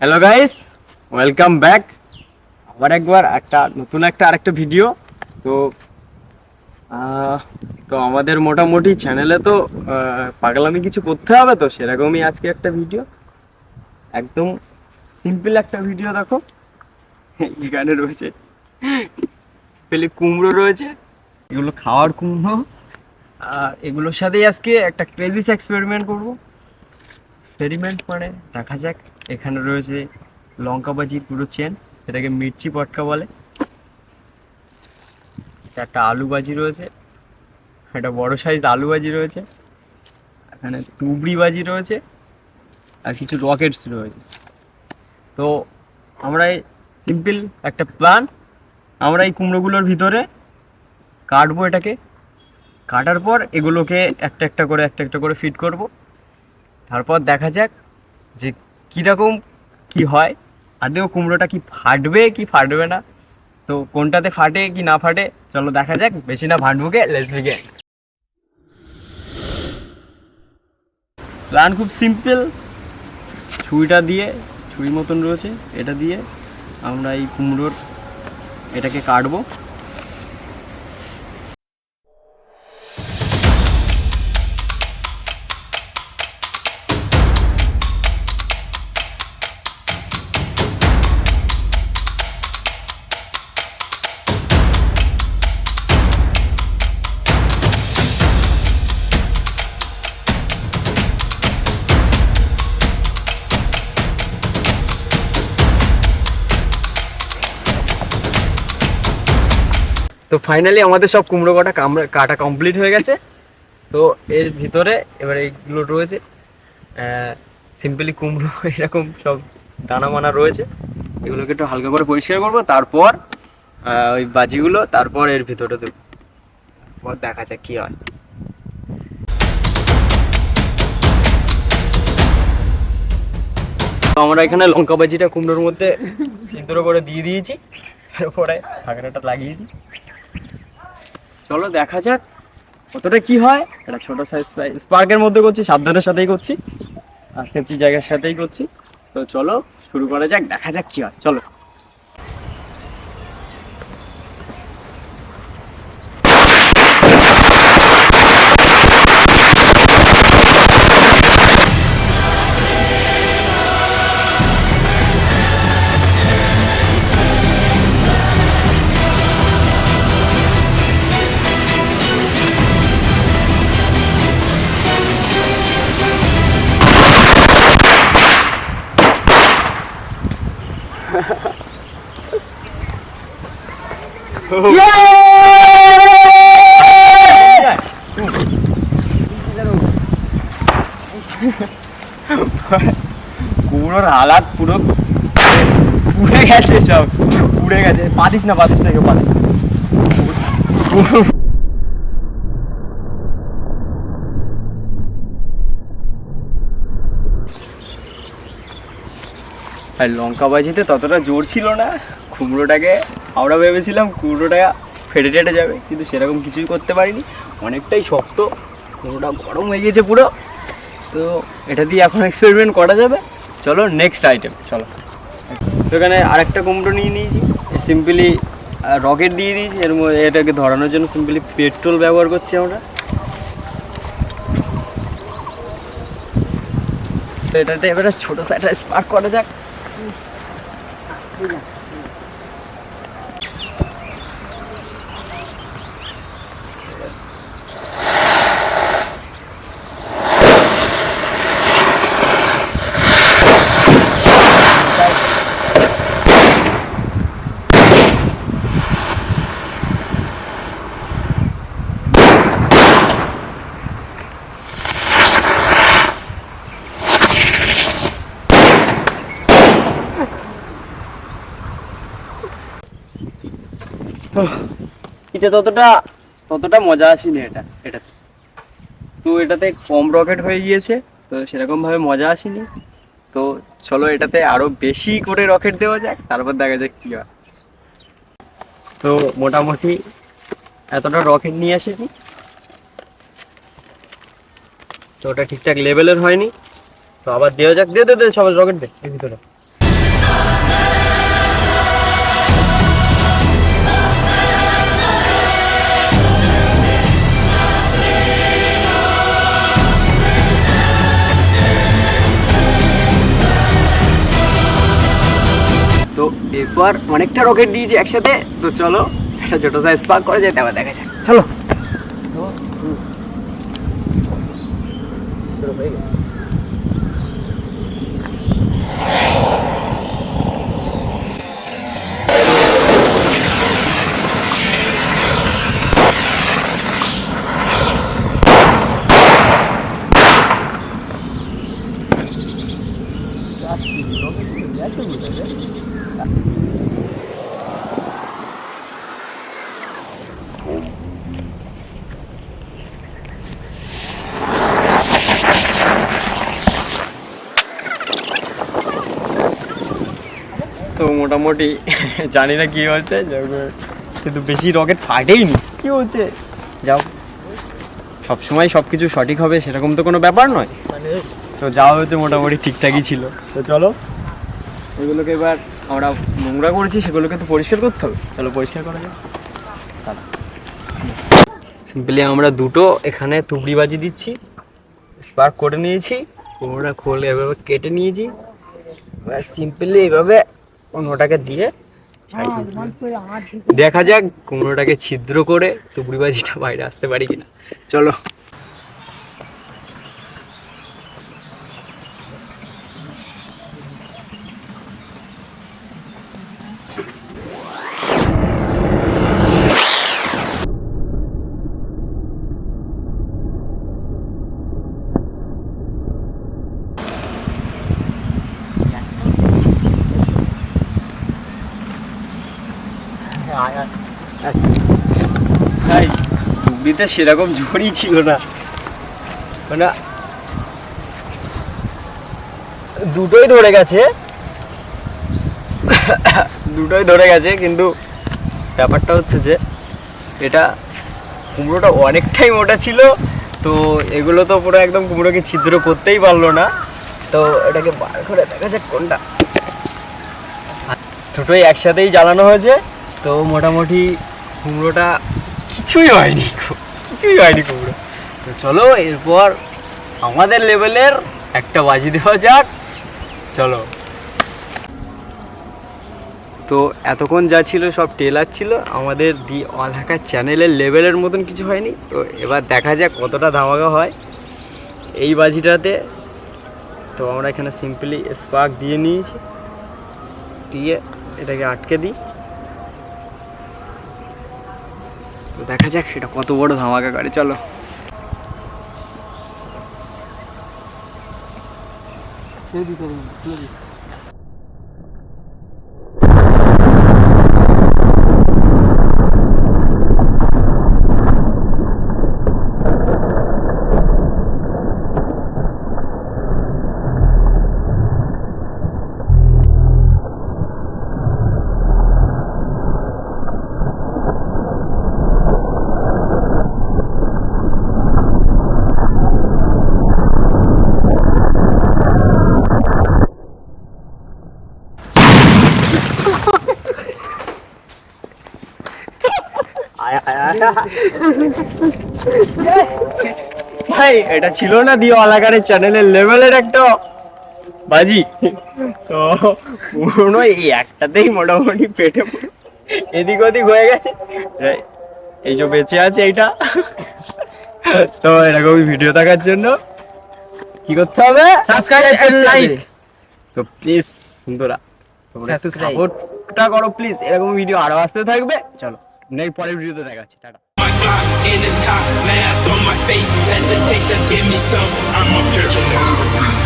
Hello guys welcome back আবার একবার একটা নতুন একটা আরেকটা ভিডিও তো তো আমাদের মোটামুটি চ্যানেলে তো পাগলামি কিছু করতে হবে তো, সেরকমই আজকে একটা ভিডিও একদম সিম্পল একটা ভিডিও দেখো। এখানে রয়েছে। পেলে কুমড়ো রয়েছে। এগুলো খাওয়ার কুমড়ো। আর এগুলোর সাথেই আজকে একটা ক্রেজিস এক্সপেরিমেন্ট করব। এক্সপেরিমেন্ট মানে দেখা যাক। এখানে রয়েছে লঙ্কা বাজি পুরো চেন এটাকে মির্চি পটকা বলে। একটা আলু বাজি রয়েছে, একটা বড় সাইজ আলু বাজি রয়েছে, এখানে তুবড়ি বাজি রয়েছে, আর কিছু রকেটস রয়েছে। তো আমরা সিম্পল একটা প্ল্যান আমরা এই কুমড়োগুলোর ভিতরে কাটবো এটাকে। কাটার পর এগুলোকে একটা একটা করে, একটা একটা করে ফিট করব। তারপর দেখা যাক যে কীরকম কি হয়। আদেও কুমড়োটা কি ফাটবে কি ফাটবে না? তো কোনটাতে ফাটে কি না ফাটে, চলো দেখা যাক। বেশি না ভাটবুকে লেটস বিগিন প্ল্যান খুব সিম্পল ছুরিটা দিয়ে ছুরি মতন রয়েছে, এটা দিয়ে আমরা এই কুমড়োর এটাকে কাটবো। তো ফাইনালি আমাদের সব কুমড়ো কাটা কাটা কমপ্লিট হয়ে গেছে। তো এর ভিতরে এবার এইগুলো রয়েছে। সিম্পলি কুমড়ো এরকম সব দানা মানা রয়েছে। এগুলোকে একটু হালকা করে পরিষ্কার করব। তারপর ওই বাজিগুলো, তারপর এর ভিতরে দেবো। তারপর দেখা যাক কী হয়। আমরা এখানে লঙ্কা বাজিটা কুমড়োর মধ্যে সিদ্ধ করে দিয়ে দিয়েছি। এরপরে ঢাকনাটা লাগিয়ে দিই। চলো দেখা যাক কতটা কি হয়। একটা ছোট সাইজ স্পার্কের মধ্যে করছি, সাবধানের সাথেই করছি। আর সেফটি জায়গার সাথেই করছি। তো চলো শুরু করা যাক, দেখা যাক কি হয়। চলো। কুমড়োর হালাত পুরো পুড়ে গেছে সব পুড়ে গেছে পাতিস না পাতিস না কেউ পাতিস আর লঙ্কা বাজিতে ততটা জোর ছিল না। কুমড়োটাকে আমরা ভেবেছিলাম কুমড়োটা ফেটে টেটে যাবে, কিন্তু সেরকম কিছুই করতে পারিনি। অনেকটাই শক্ত, কুমড়োটা গরম হয়ে গেছে পুরো। তো এটা দিয়ে এখন এক্সপেরিমেন্ট করা যাবে। চলো নেক্সট আইটেম চলো। এখানে আরেকটা কুমড়ো নিয়ে নিয়েছি। সিম্পলি রকেট দিয়ে দিয়েছি। এর মধ্যে এটাকে ধরানোর জন্য সিম্পলি পেট্রোল ব্যবহার করছি আমরা। তো এটাতে এবারে ছোটো সাইডটা স্পার্ক করা যাক। Yeah. এটা ততটা ততটা মজা আসেনি এটা, এটাতে। তো এটাতে কম রকেট হয়ে গিয়েছে, তো সেরকম ভাবে মজা আসেনি। তো চলো এটাতে আরও বেশি করে রকেট দেওয়া যাক, তারপর দেখা যাক কি হয়। তো মোটামুটি এতটা রকেট নিয়ে এসেছি। তো ওটা ঠিকঠাক লেভেলের হয়নি। তো আবার দেওয়া যাক, দে দে দে, সবাই রকেট দে ভিতরে। এরপর অনেকটা রকেট দিয়েছি একসাথে। তো চলো একটা ছোট সাইজ পাক করে যেতে আবার দেখা যাক। চলো। তো মোটামুটি জানি না কি যাক- কিন্তু বেশি রকেট ফাটেইনি। কি হচ্ছে? যাও। সব সময় সব কিছু সঠিক হবে সেরকম তো কোনো ব্যাপার নয়। তো যাওয়া হয়েছে মোটামুটি ঠিকঠাকই ছিল। তো চলো এগুলোকে এবার আমরা নোংরা করেছি, সেগুলোকে তো পরিষ্কার করতে হবে। চলো, পরিষ্কার করা যাক। সিম্পলি আমরা দুটো এখানে তুবড়ি বাজি দিচ্ছি। স্পার্ক করে নিয়েছি। কুমড়োটা খোলে এভাবে কেটে নিয়েছি। এবার সিম্পলি এইভাবে অন্যটাকে দিয়ে দিয়ে- দেখা যাক কুমড়োটাকে ছিদ্র করে তুবড়ি বাজিটা বাইরে আসতে পারি কিনা। চলো। তুবড়িতে সেরকম ঝড়ই ছিল না। মানে দুটোই ধরে গেছে। দুটোই ধরে গেছে, কিন্তু ব্যাপারটা হচ্ছে যে এটা কুমড়োটা অনেকটাই মোটা ছিল, তো এগুলো তো পুরো একদম কুমড়োকে ছিদ্র করতেই পারল না। তো এটাকে বার করে দেখা যাক কোনটা। দুটোই একসাথেই জ্বালানো হয়েছে, তো মোটামুটি কুমড়োটা কিছুই হয়নি। কিছুই হয়নি কুমড়ো তো চলো, এরপর আমাদের লেভেলের একটা বাজি দেওয়া যাক। চলো। তো এতক্ষণ যা ছিল সব টেলার ছিল। আমাদের দি অল হাকার চ্যানেলের লেভেলের মতন কিছু হয়নি। তো এবার দেখা যাক কতটা ধামাকা হয় এই বাজিটাতে। তো আমরা এখানে সিম্পলি স্পার্ক দিয়ে নিয়েছি। দিয়ে এটাকে আটকে দিই তো দেখা যাক এটা কত বড় ধামাকা করে চলো। ভাই এটা ছিল না দিয়ে অলাকারের চ্যানেলের লেভেলের একটা বাজি। তো পুরনো এই একটাতেই মোটামুটি পেটে এদিক ওদিক হয়ে গেছে। এই যে বেঁচে আছে এইটা। তো এরকমই ভিডিও দেখার জন্য কি করতে হবে? Subscribe and like. তো প্লিজ বন্ধুরা তোমরা একটু সাপোর্টটা করো প্লিজ এরকম ভিডিও আরও আসতে থাকবে। চলো। নেক্সট পরের ভিডিওতে দেখাচ্ছি tata My Glock in his cock, mask on my face. Hesitate to give me some. I'm a pistol.